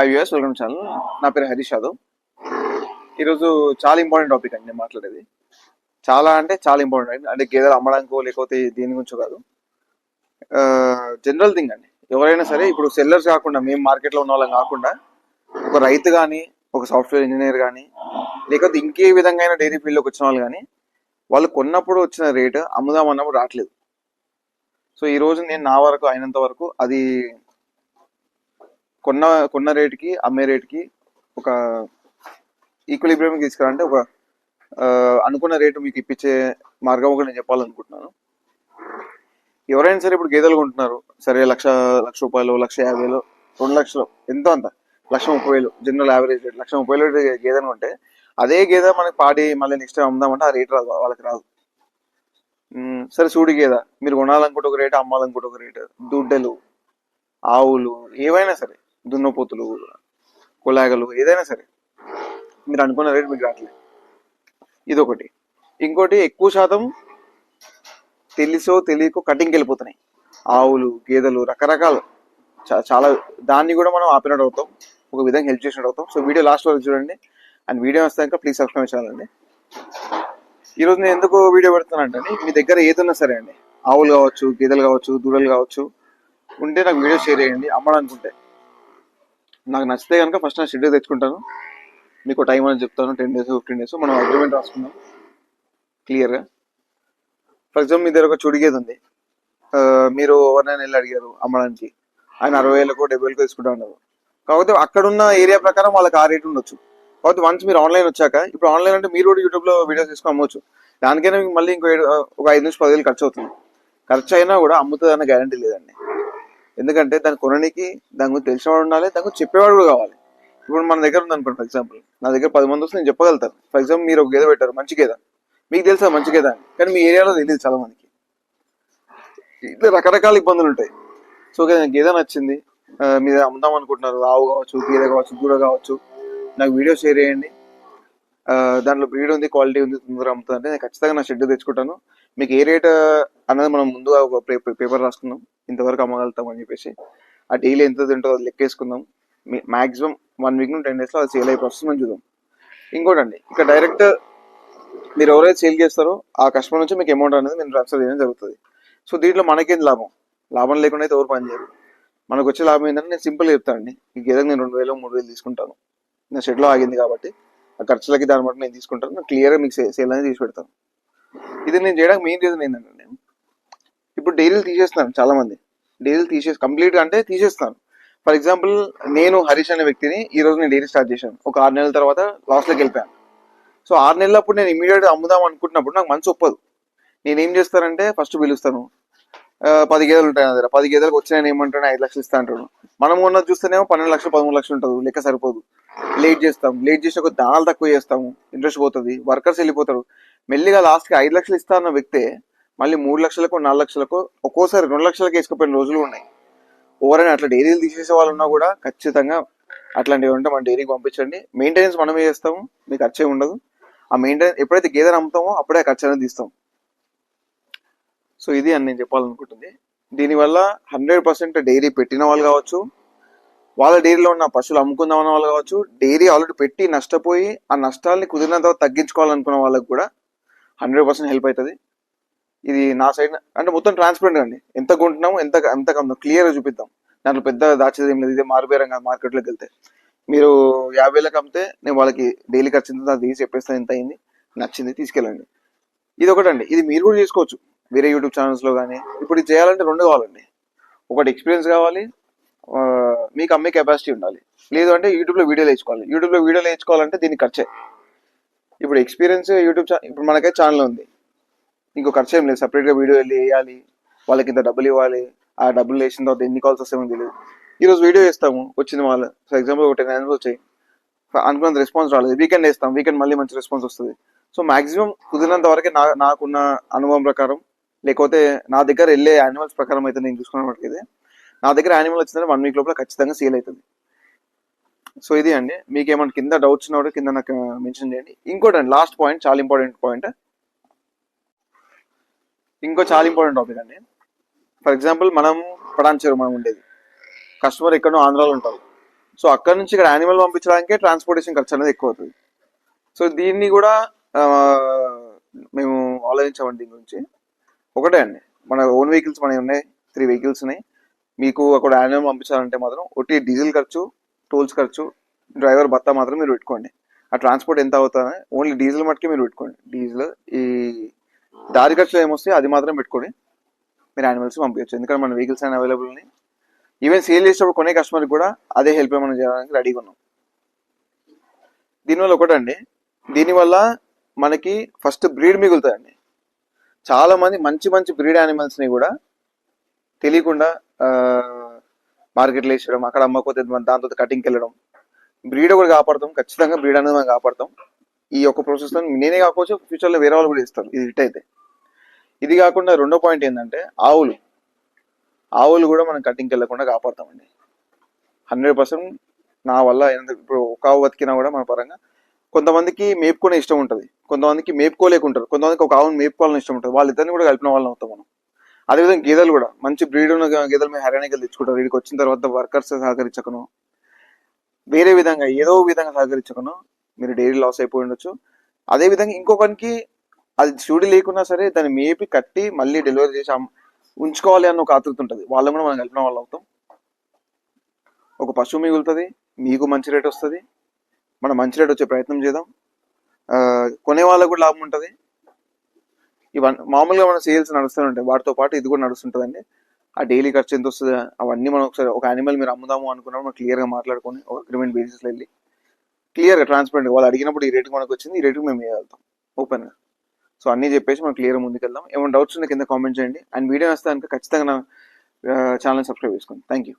High US welcome channel నా పేరు హరీష్ యాదవ్. ఈరోజు చాలా ఇంపార్టెంట్ టాపిక్ అండి నేను మాట్లాడేది. చాలా అంటే చాలా ఇంపార్టెంట్ అంటే గేదెలు అమ్మడానికో లేకపోతే దీని గురించో కాదు. జనరల్ థింగ్ అండి. ఎవరైనా సరే ఇప్పుడు సెల్లర్స్ కాకుండా మేము మార్కెట్లో ఉన్న వాళ్ళం కాకుండా ఒక రైతు కానీ ఒక సాఫ్ట్వేర్ ఇంజనీర్ కానీ లేకపోతే ఇంకే విధంగా అయినా డైరీ ఫీల్డ్లోకి వచ్చిన వాళ్ళు కానీ వాళ్ళు కొన్నప్పుడు వచ్చిన రేటు అమ్ముదామన్నప్పుడు రావట్లేదు. సో ఈ రోజు నేను నా వరకు అయినంత వరకు అది కొన్న కొన్న రేటుకి అమ్మే రేటుకి ఒక ఈక్వలిబ్రియం తీసుకురంటే ఒక అనుకున్న రేటు మీకు ఇప్పించే మార్గం ఒకటి నేను చెప్పాలనుకుంటున్నాను. ఎవరైనా సరే ఇప్పుడు గేదెలు కొంటున్నారు. సరే లక్ష లక్ష రూపాయలు లక్ష యాభై వేలు రెండు లక్షలు ఎంత అంత లక్ష ముప్పై వేలు జనరల్ యావరేజ్ రేట్ లక్ష ముప్పై వేలు గేదెను కొంటే అదే గేదె మనకి పాడి మళ్ళీ నెక్స్ట్ టైం అమ్ముదామంటే ఆ రేట్ రాదు వాళ్ళకి రాదు. సరే సూడి గేదె మీరు కొనాలనుకుంటే ఒక రేటు అమ్మాలనుకుంటే ఒక రేటు దుడ్డలు ఆవులు ఏవైనా సరే దున్నపోతులు కులాగలు ఏదైనా సరే. మీరు అనుకున్న రేట్ మీకు రావట్లేదు. ఇదొకటి. ఇంకోటి ఎక్కువ శాతం తెలుసో తెలియకో కటింగ్కి వెళ్ళిపోతున్నాయి. ఆవులు గేదెలు రకరకాలు. చాలా దాన్ని కూడా మనం ఆపినట్టు అవుతాం. ఒక విధంగా హెల్ప్ చేసినట్టు అవుతాం. సో వీడియో లాస్ట్ వరకు చూడండి. అండ్ వీడియో వస్తాక ప్లీజ్ సబ్స్క్రైబ్ చేయాలండి ఈరోజు నేను ఎందుకు వీడియో పెడుతున్నానంటే మీ దగ్గర ఏదైనా సరే అండి. ఆవులు కావచ్చు గేదెలు కావచ్చు దూడలు కావచ్చు ఉంటే నాకు వీడియో షేర్ చేయండి. అమ్మడానుకుంటే నాకు నచ్చితే కనుక ఫస్ట్ నా షెడ్యూల్ తెచ్చుకుంటాను. మీకు టైం అని చెప్తాను. టెన్ డేస్ ఫిఫ్టీన్ డేస్ మనం అగ్రిమెంట్ రాసుకుందాం. క్లియర్గా ఫర్ ఎగ్జాంపుల్ మీ దగ్గర ఒక చుడిగేది ఉంది. మీరు ఎవరినైనా వెళ్ళి అడిగారు అమ్మడానికి. ఆయన అరవై వేలకు డెబ్బై వేలకు తీసుకుంటా ఉన్నారు కాకపోతే అక్కడున్న ఏరియా ప్రకారం వాళ్ళకి ఆ రేట్ ఉండొచ్చు. కాకపోతే వన్స్ మీరు ఆన్లైన్ వచ్చాక ఇప్పుడు ఆన్లైన్ అంటే మీరు కూడా యూట్యూబ్లో వీడియోస్ తీసుకొని అమ్మవచ్చు దానికైనా మీకు మళ్ళీ ఇంకో ఒక ఐదు నుంచి పదివేలు ఖర్చు అవుతుంది. ఖర్చు అయినా కూడా అమ్ముతుంది గ్యారంటీ లేదండి. ఎందుకంటే దాన్ని కొనడానికి దాని గురించి తెలిసినవాడు ఉండాలి దాని గురించి చెప్పేవాడు కూడా కావాలి. ఇప్పుడు మన దగ్గర ఉంది అనుకోండి ఫర్ ఎగ్జాంపుల్ నా దగ్గర పది మంది వస్తే నేను చెప్పగలుగుతాను. ఫర్ ఎగ్జాంపుల్ మీరు ఒక గేదె పెట్టారు మంచి గేద. మీకు తెలుసా మంచి గేద అని? కానీ మీ ఏరియాలో తెలియదు చాలా మందికి. ఇట్లా రకరకాల ఇబ్బందులు ఉంటాయి. సో నాకు గేదె నచ్చింది. మీరు అమ్ముదాం అనుకుంటున్నారు. ఆవు కావచ్చు గేదె కావచ్చు దూడ కావచ్చు. నాకు వీడియో షేర్ చేయండి. దాంట్లో బ్రీడ్ ఉంది క్వాలిటీ ఉంది తొందరగా అమ్ముతుంది అంటే నేను ఖచ్చితంగా నా షెడ్ తెచ్చుకుంటాను. మీకు ఏ రేట్ అన్నది మనం ముందుగా ఒక పేపర్ రాసుకుందాం. ఇంతవరకు అమ్మగలుగుతాం అని చెప్పేసి. ఆ డైలీ ఎంత తింటుందో అది లెక్కేసుకుందాం. మాక్సిమం వన్ వీక్ నుండి టెన్ డేస్లో అది సేల్ అయిపోయి వస్తుంది మనం చూద్దాం. ఇంకోటండి ఇక్కడ డైరెక్ట్ మీరు ఎవరైతే సేల్ చేస్తారో ఆ కస్టమర్ నుంచి మీకు అమౌంట్ అనేది మేము ట్రాన్స్ఫర్ చేయడం జరుగుతుంది. సో దీంట్లో మనకేం లాభం? లాభం లేకుండా అయితే ఎవరు పనిచేయరు మనకు వచ్చే లాభం ఏంటంటే నేను సింపుల్ చెప్తానండి ఈ గేదెకి నేను రెండు వేలు మూడు వేలు తీసుకుంటాను. నా షెడ్లో ఆగింది కాబట్టి ఆ ఖర్చులకి దాన్ని బట్టి నేను తీసుకుంటాను. క్లియర్గా మీకు సేల్ అనేది తీసి పెడతాను. ఇది నేను చేయడానికి మెయిన్ రీజన్ ఏంటంటే ఇప్పుడు డైలీ తీసేస్తున్నాను చాలా మంది డైలీ తీసేసి కంప్లీట్ అంటే తీసేస్తాను ఫర్ ఎగ్జాంపుల్ నేను హరీష్ అనే వ్యక్తిని ఈ రోజు నేను డైలీ స్టార్ట్ చేశాను. ఒక ఆరు నెలల తర్వాత లాస్ట్లోకి వెళ్ళిపోయాను. సో ఆరు నెలలప్పుడు నేను ఇమీడియట్ అమ్ముదాం అనుకుంటున్నప్పుడు నాకు మంచి ఒప్పదు. నేను ఏం చేస్తానంటే ఫస్ట్ పిలుస్తాను. పది గేదెలు ఉంటాయి నా దగ్గర. పది గేదెలకు వచ్చి నేను ఏమంటాను ఐదు లక్షలు ఇస్తా అంటాడు. మనం ఉన్నది చూస్తేనేమో పన్నెండు లక్షలు పదమూడు లక్షలు ఉంటుంది. లెక్క సరిపోదు. లేట్ చేస్తాం లేట్ చేసి ఒక దానాలు తక్కువ చేస్తాము. ఇంట్రెస్ట్ పోతుంది. వర్కర్స్ వెళ్ళిపోతారు. మెల్లిగా లాస్ట్కి ఐదు లక్షలు ఇస్తా అన్న వ్యక్తే మళ్ళీ మూడు లక్షలకు నాలుగు లక్షలకు ఒక్కోసారి రెండు లక్షలకి వేసుకుపోయిన రోజులు ఉన్నాయి. ఓవరైనా అట్లా డైరీలు తీసేసే వాళ్ళు ఉన్నా కూడా ఖచ్చితంగా అట్లాంటివి ఉంటే మన డైరీకి పంపించండి. మెయింటెనెన్స్ మనమే చేస్తాము మీకు ఖర్చే ఉండదు. ఆ మెయింటెనెన్స్ ఎప్పుడైతే గేదెని అమ్ముతామో అప్పుడే ఖర్చు అనేది తీస్తాం. సో ఇది అని నేను చెప్పాలనుకుంటుంది. దీనివల్ల హండ్రెడ్ పర్సెంట్ డైరీ పెట్టిన వాళ్ళు కావచ్చు వాళ్ళ డైరీలో ఉన్న పశువులు అమ్ముకుందాం అన్న వాళ్ళు కావచ్చు డైరీ ఆల్రెడీ పెట్టి నష్టపోయి ఆ నష్టాలని కుదిరినంత తర్వాత తగ్గించుకోవాలనుకున్న వాళ్ళకి కూడా హండ్రెడ్ పర్సెంట్ హెల్ప్ అవుతుంది. ఇది నా సైడ్ అంటే మొత్తం ట్రాన్స్పరెంట్ అండి. ఎంత కొంటున్నాము ఎంత ఎంత కమ్ముదాం క్లియర్గా చూపిద్దాం. దాంట్లో పెద్ద దాచేది ఏం లేదు. ఇదే మారుబేరంగా మార్కెట్లోకి వెళ్తే. మీరు యాభై వేలకు అమ్మితే నేను వాళ్ళకి డైలీ ఖర్చు ఎంత తీసి చెప్పేస్తాను ఎంత అయింది? నచ్చింది తీసుకెళ్ళండి. ఇది ఒకటండి ఇది మీరు కూడా చేసుకోవచ్చు. వేరే యూట్యూబ్ ఛానల్స్లో కానీ. ఇప్పుడు ఇది చేయాలంటే రెండు కావాలండి. ఒకటి ఎక్స్పీరియన్స్ కావాలి. మీకు అమ్మే కెపాసిటీ ఉండాలి. లేదు అంటే యూట్యూబ్లో వీడియోలు వేసుకోవాలి యూట్యూబ్లో వీడియోలు వేసుకోవాలంటే దీనికి ఖర్చే. ఇప్పుడు ఎక్స్పీరియన్స్ యూట్యూబ్ ఛానల్ ఇప్పుడు మనకైతే ఛానల్ ఉంది. ఇంకో ఖర్చు ఏం లేదు సపరేట్గా వీడియో వెళ్ళి వేయాలి. వాళ్ళకి ఇంత డబ్బులు ఇవ్వాలి. ఆ డబ్బులు వేసిన తర్వాత ఎన్ని కాల్స్ వస్తాయో తెలియదు ఈరోజు వీడియో వేస్తాము. వచ్చింది వాళ్ళు ఫర్ ఎగ్జాంపుల్ ఒక టెన్ యానిమల్స్ వచ్చాయి. అనుకున్నంత రెస్పాన్స్ రాలేదు. వీకెండ్ వేస్తాం. వీకెండ్ మళ్ళీ మంచి రెస్పాన్స్ వస్తుంది. సో మాక్సిమం కుదిరినంత వరకే నా నాకున్న అనుభవం ప్రకారం లేకపోతే నా దగ్గర వెళ్ళే యానిమల్స్ ప్రకారం అయితే నేను చూసుకున్నట్లయితే నా దగ్గర యానిమల్ వచ్చిందంటే వన్ వీక్ లోపల ఖచ్చితంగా సేల్ అవుతుంది. సో ఇది అండి. మీకు ఏమైనా కింద డౌట్స్ ఉన్నప్పుడు కింద నాకు మెన్షన్ చేయండి. ఇంకోటి అండి లాస్ట్ పాయింట్ చాలా ఇంపార్టెంట్ పాయింట్ ఇంకో చాలా ఇంపార్టెంట్ టాపిక్ అండి. ఫర్ ఎగ్జాంపుల్ మనం పడాన్చేరు మనం ఉండేది. కస్టమర్ ఎక్కడో ఆంధ్రాలో ఉంటారు. సో అక్కడ నుంచి ఇక్కడ యానిమల్ పంపించడానికే ట్రాన్స్పోర్టేషన్ ఖర్చు అనేది ఎక్కువ అవుతుంది. సో దీన్ని కూడా మేము ఆలోచించామండి దీని గురించి. ఒకటే అండి మన ఓన్ వెహికల్స్ మనవి ఉన్నాయి త్రీ వెహికల్స్ ఉన్నాయి. మీకు అక్కడ యానిమల్ పంపించాలంటే మాత్రం ఒకటి డీజిల్ ఖర్చు టోల్స్ ఖర్చు డ్రైవర్ భత్తా మాత్రం మీరు పెట్టుకోండి. ఆ ట్రాన్స్పోర్ట్ ఎంత అవుతుంది? ఓన్లీ డీజిల్ మట్టుకే మీరు పెట్టుకోండి. డీజిల్ ఈ దారి ఖర్చులు ఏమొస్తాయి అది మాత్రం పెట్టుకోండి మీరు యానిమల్స్ పంపించచ్చు ఎందుకంటే మన వెహికల్స్ అయినా అవైలబుల్ ఉన్నాయి. ఈవెన్ సేల్ చేసేటప్పుడు కొనే కస్టమర్కి కూడా అదే హెల్ప్ ఏమైనా చేయడానికి రెడీగా ఉన్నాం. దీనివల్ల ఒకటండి. దీనివల్ల మనకి ఫస్ట్ బ్రీడ్ మిగులుతుందండి చాలామంది మంచి మంచి బ్రీడ్ యానిమల్స్ని కూడా తెలియకుండా మార్కెట్లో వేసేయడం అక్కడ అమ్మకపోతే మన దాంతో కటింగ్కి వెళ్ళడం. బ్రీడ్ కూడా కాపాడతాం ఖచ్చితంగా బ్రీడ్ అనేది మనం కాపాడతాం. ఈ యొక్క ప్రాసెస్లో నేనే కాకపోవచ్చు ఫ్యూచర్లో వేరే వాళ్ళు కూడా ఇస్తారు ఇది హిట్ అయితే. ఇది కాకుండా రెండో పాయింట్ ఏంటంటే ఆవులు. ఆవులు కూడా మనం కటింగ్కి వెళ్ళకుండా కాపాడతామండి. హండ్రెడ్ పర్సెంట్ నా వల్ల ఇప్పుడు ఒక ఆవు బతికినా కూడా మన పరంగా కొంతమందికి మేపుకునే ఇష్టం ఉంటుంది. కొంతమందికి మేపుకోలేకుంటారు. కొంతమందికి ఒక ఆవును మేపుకోవాలని ఇష్టం ఉంటుంది. వాళ్ళిద్దరిని కూడా కలిపిన వాళ్ళని అవుతాం మనం. అదేవిధంగా గేదెలు కూడా. మంచి బ్రీడ్ ఉన్న గేదెలు మేము హర్యానాకి తెచ్చుకుంటారు. వీడికి వచ్చిన తర్వాత వర్కర్స్ సహకరించకను. వేరే విధంగా ఏదో విధంగా సహకరించకను. మీరు డైరీ లాస్ అయిపోయి ఉండొచ్చు. అదే విధంగా ఇంకొకరికి అది చూడి లేకున్నా సరే దాన్ని మేపి కట్టి మళ్ళీ డెలివరీ చేసి ఉంచుకోవాలి అన్న ఒక ఆతృత ఉంటుంది. వాళ్ళని కూడా మనం కలిపిన వాళ్ళు అవుతాం. ఒక పశువు మిగులుతుంది. మీకు మంచి రేట్ వస్తుంది. మనం మంచి రేట్ వచ్చే ప్రయత్నం చేద్దాం. కొనే వాళ్ళకు కూడా లాభం ఉంటుంది. ఇవన్నీ మామూలుగా మన సేల్స్ నడుస్తూనే ఉంటాయి. వాటితో పాటు ఇది కూడా నడుస్తుంటుందండి. ఆ డైలీ ఖర్చు ఎంత వస్తుంది? అవన్నీ మనం ఒకసారి ఒక యానిమల్ మీరు అమ్ముదాము అనుకున్నప్పుడు మనం క్లియర్గా మాట్లాడుకొని ఒక అగ్రిమెంట్ బేసిస్లో వెళ్ళి క్లియర్గా ట్రాన్స్పరెంట్ వాళ్ళు అడిగినప్పుడు ఈ రేటుకి మనకు వచ్చింది ఈ రేటుకి మేము వేయగలుగుతాం ఓపెన్గా సో అన్నీ చెప్పేసి మనం క్లియర్గా ముందుకెళ్దాం. ఏమైనా డౌట్స్ ఉంటే కింద కామెంట్ చేయండి. అండ్ వీడియో వస్తే కనుక ఖచ్చితంగా నా ఛానల్ సబ్స్క్రైబ్ చేసుకోండి. Thank you